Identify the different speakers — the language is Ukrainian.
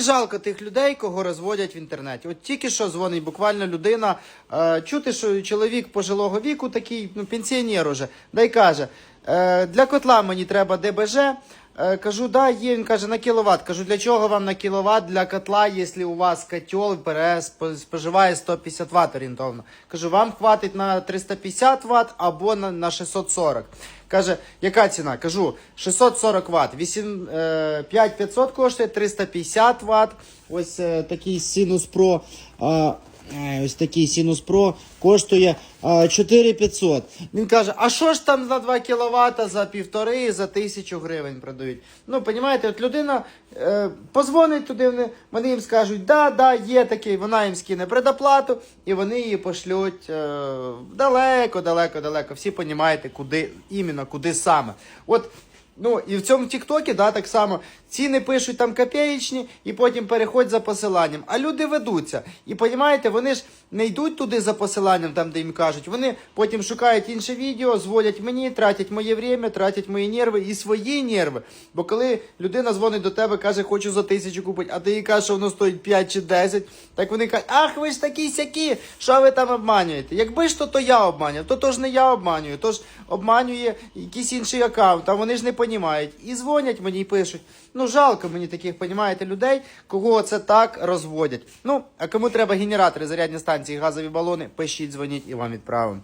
Speaker 1: Жалко тих людей, кого розводять в інтернеті. От тільки що дзвонить буквально людина, е, чути, що чоловік пожилого віку, такий ну, пенсіонер уже, да й каже: е, для котла мені треба ДБЖ. Е, кажу, да, є. Він каже, на кіловат. Кажу, для чого вам на кіловат для котла, якщо у вас котел споживає 150 Вт орієнтовно. Кажу, вам хватить на 350 Вт або на, на 640. Каже, яка ціна? Кажу, 640 Вт. 8, е, 5500 коштує 350 Вт. Ось е, такий Sinus Pro. Ось такий Sinus Pro коштує а, 4500. Він каже, а що ж там за 2 кВт за півтори, за тисячу гривень продають? Ну, розумієте, от людина е, позвонить туди, вони, вони їм скажуть, да, да, є такий, вона їм скине предоплату, і вони її пошлють е, далеко, далеко, далеко. Всі розумієте, куди іменно, куди саме. От Ну і в цьому Тіктокі, да, так само ціни пишуть там копеєчні, і потім переходять за посиланням. А люди ведуться. І розумієте, вони ж не йдуть туди за посиланням, там де їм кажуть. Вони потім шукають інше відео, зводять мені, тратять моє время, тратять мої нерви і свої нерви. Бо коли людина дзвонить до тебе, каже, хочу за тисячу купити, а ти їй кажеш, що воно стоїть 5 чи 10, так вони кажуть, ах, ви ж такі сякі, що ви там обманюєте? Якби ж то, то я обманював, то то ж не я обманюю, то ж обманює якийсь інший аккаунт, а вони ж не понімають. І дзвонять мені і пишуть. Ну, жалко мені таких, понімаєте, людей, кого це так розводять. Ну, а кому треба генератори, зарядні станції, газові балони, пишіть, дзвоніть і вам відправимо.